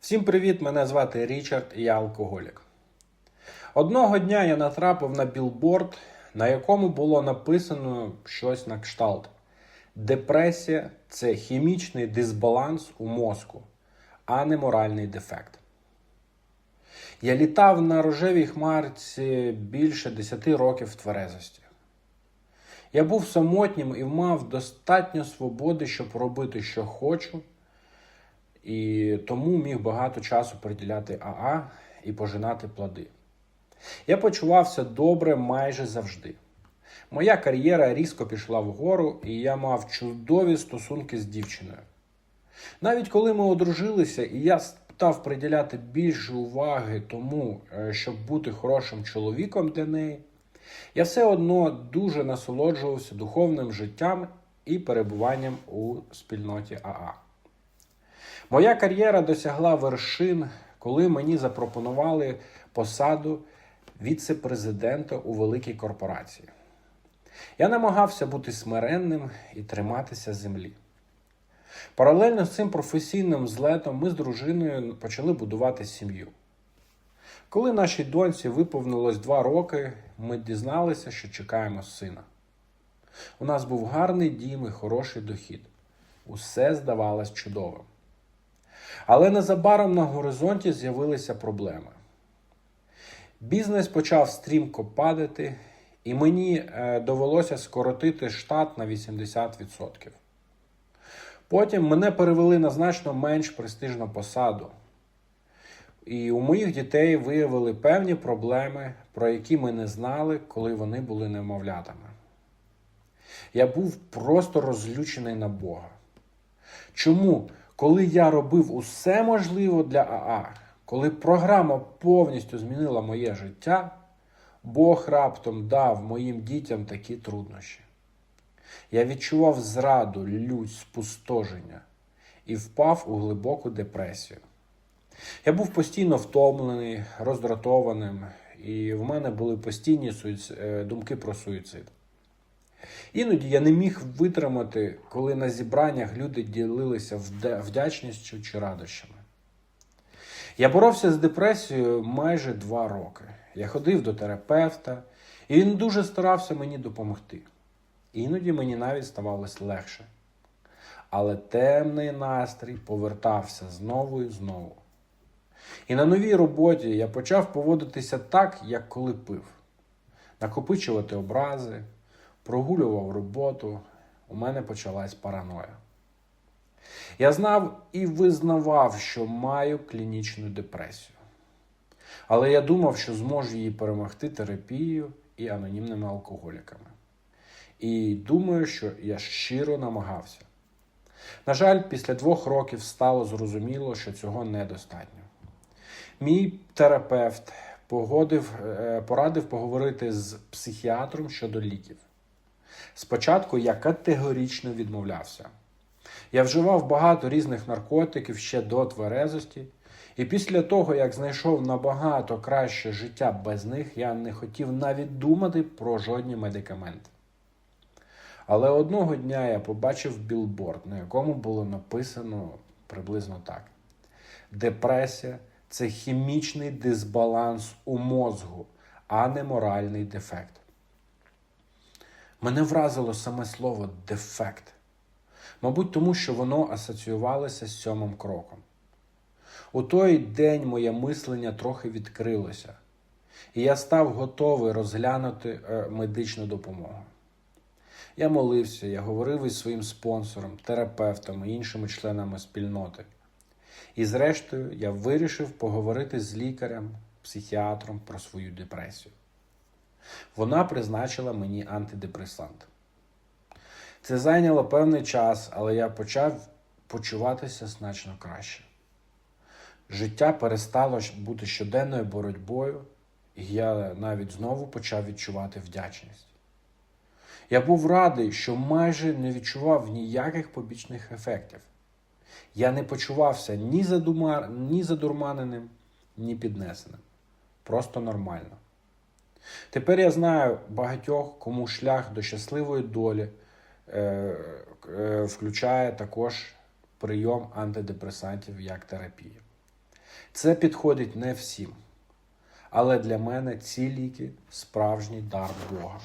Всім привіт! Мене звати Річард і я алкоголік. Одного дня я натрапив на білборд, на якому було написано щось на кшталт. Депресія це хімічний дисбаланс у мозку, а не моральний дефект. Я літав на рожевій хмарці більше 10 років тверезості. Я був самотнім і мав достатньо свободи, щоб робити, що хочу, і тому міг багато часу приділяти АА і пожинати плоди. Я почувався добре майже завжди. Моя кар'єра різко пішла вгору, і я мав чудові стосунки з дівчиною. Навіть коли ми одружилися, і я став приділяти більше уваги тому, е, щоб бути хорошим чоловіком для неї, я все одно дуже насолоджувався духовним життям і перебуванням у спільноті АА. Моя кар'єра досягла вершин, коли мені запропонували посаду віце-президента у великій корпорації. Я намагався бути смиренним і триматися землі. Паралельно з цим професійним злетом ми з дружиною почали будувати сім'ю. Коли нашій доньці виповнилось два роки, ми дізналися, що чекаємо сина. У нас був гарний дім і хороший дохід. Усе здавалось чудовим. Але незабаром на горизонті з'явилися проблеми. Бізнес почав стрімко падати, і мені е, довелося скоротити штат на 80%. Потім мене перевели на значно менш престижну посаду. І у моїх дітей виявили певні проблеми, про які ми не знали, коли вони були немовлятами. Я був просто розлючений на Бога. Чому, коли я робив усе можливе для АА, коли програма повністю змінила моє життя, Бог раптом дав моїм дітям такі труднощі. Я відчував зраду, лють, спустоження і впав у глибоку депресію. Я був постійно втомлений, роздратованим, і в мене були постійні е, думки про суїцид. Іноді я не міг витримати, коли на зібраннях люди ділилися вдячністю чи радощами. Я боровся з депресією майже два роки. Я ходив до терапевта, і він дуже старався мені допомогти. Іноді мені навіть ставалось легше. Але темний настрій повертався знову і знову. І на новій роботі я почав поводитися так, як коли пив, накопичувати образи, прогулював роботу, у мене почалась параноя. Я знав і визнавав, що маю клінічну депресію. Але я думав, що зможу її перемогти терапією і анонімними алкоголіками. І думаю, що я щиро намагався. На жаль, після двох років стало зрозуміло, що цього недостатньо. Мій терапевт погодив, е, порадив поговорити з психіатром щодо ліків. Спочатку я категорично відмовлявся. Я вживав багато різних наркотиків ще до тверезості, і після того, як знайшов набагато краще життя без них, я не хотів навіть думати про жодні медикаменти. Але одного дня я побачив білборд, на якому було написано приблизно так: Депресія це хімічний дисбаланс у мозку, а не моральний дефект. Мене вразило саме слово дефект. Мабуть, тому що воно асоціювалося з сьомим кроком. У той день моє мислення трохи відкрилося, і я став готовий розглянути е, медичну допомогу. Я молився, я говорив із своїм спонсором, терапевтом і іншими членами спільноти. І зрештою я вирішив поговорити з лікарем, психіатром про свою депресію. Вона призначила мені антидепресант. Це зайняло певний час, але я почав почуватися значно краще. Життя перестало бути щоденною боротьбою, і я навіть знову почав відчувати вдячність. Я був радий, що майже не відчував ніяких побічних ефектів. Я не почувався ні, задурманеним, ні піднесеним. Просто нормально. Тепер я знаю багатьох, кому шлях до щасливої долі е, е, включає також прийом антидепресантів як терапії. Це підходить не всім. Але для мене ці ліки справжній дар Бога.